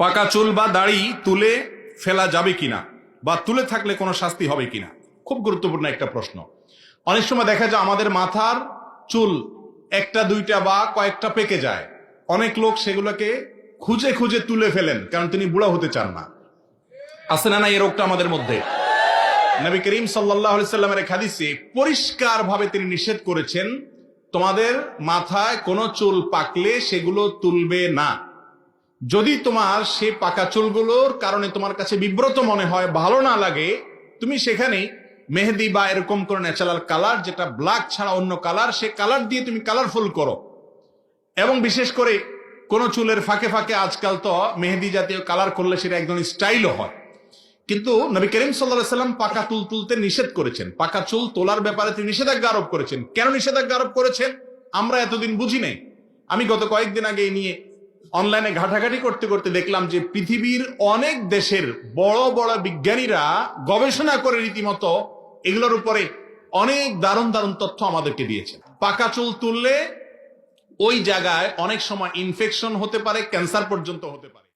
পাকা চুল বা দাড়ি তুলে ফেলা যাবে কিনা বা তুলে থাকলে কোনো শাস্তি হবে কিনা? খুব গুরুত্বপূর্ণ একটা প্রশ্ন। অনেক সময় দেখা যায় আমাদের মাথার চুল একটা, দুইটা বা কয়েকটা পেকে যায়। অনেক লোক সেগুলোকে খুঁজে খুঁজে তুলে ফেলেন, কারণ তিনি বুড়া হতে চান না। আছে না না এই রোগটা আমাদের মধ্যে? নবী করিম সাল্লাহ সাল্লামের এক হাদিসে পরিষ্কার ভাবে তিনি নিষেধ করেছেন, তোমাদের মাথায় কোনো চুল পাকলে সেগুলো তুলবে না। যদি তোমার সে পাকা চুলগুলোর কারণে তোমার কাছে বিব্রত মনে হয়, ভালো না লাগে, তুমি সেখানে মেহেদি বা এরকম করে ন্যাচারাল কালার যেটা ব্ল্যাক ছাড়া অন্য কালার সে কালার দিয়ে তুমি কালারফুল করো। এবং বিশেষ করে কোন চুলের ফাঁকে ফাঁকে আজকাল তো মেহেদি জাতীয় কালার করলে সেটা একদম স্টাইলও হয়। কিন্তু নবী করিম সাল্লাহ সাল্লাম পাকা চুল তুলতে নিষেধ করেছেন। পাকা চুল তোলার ব্যাপারে তিনি নিষেধাজ্ঞা আরোপ করেছেন। কেন নিষেধাজ্ঞা আরোপ করেছেন? আমরা এতদিন বুঝি নাই। আমি গত কয়েকদিন আগে নিয়ে অনলাইনে ঘাটাঘাটি করতে করতে দেখলাম যে পৃথিবীর অনেক দেশের বড় বড় বিজ্ঞানীরা গবেষণা করে রীতিমতো এগুলোর উপরে অনেক দারুণ দারুণ তথ্য আমাদেরকে দিয়েছে। পাকা চুল তুললে ওই জায়গায় অনেক সময় ইনফেকশন হতে পারে ক্যান্সার পর্যন্ত হতে পারে।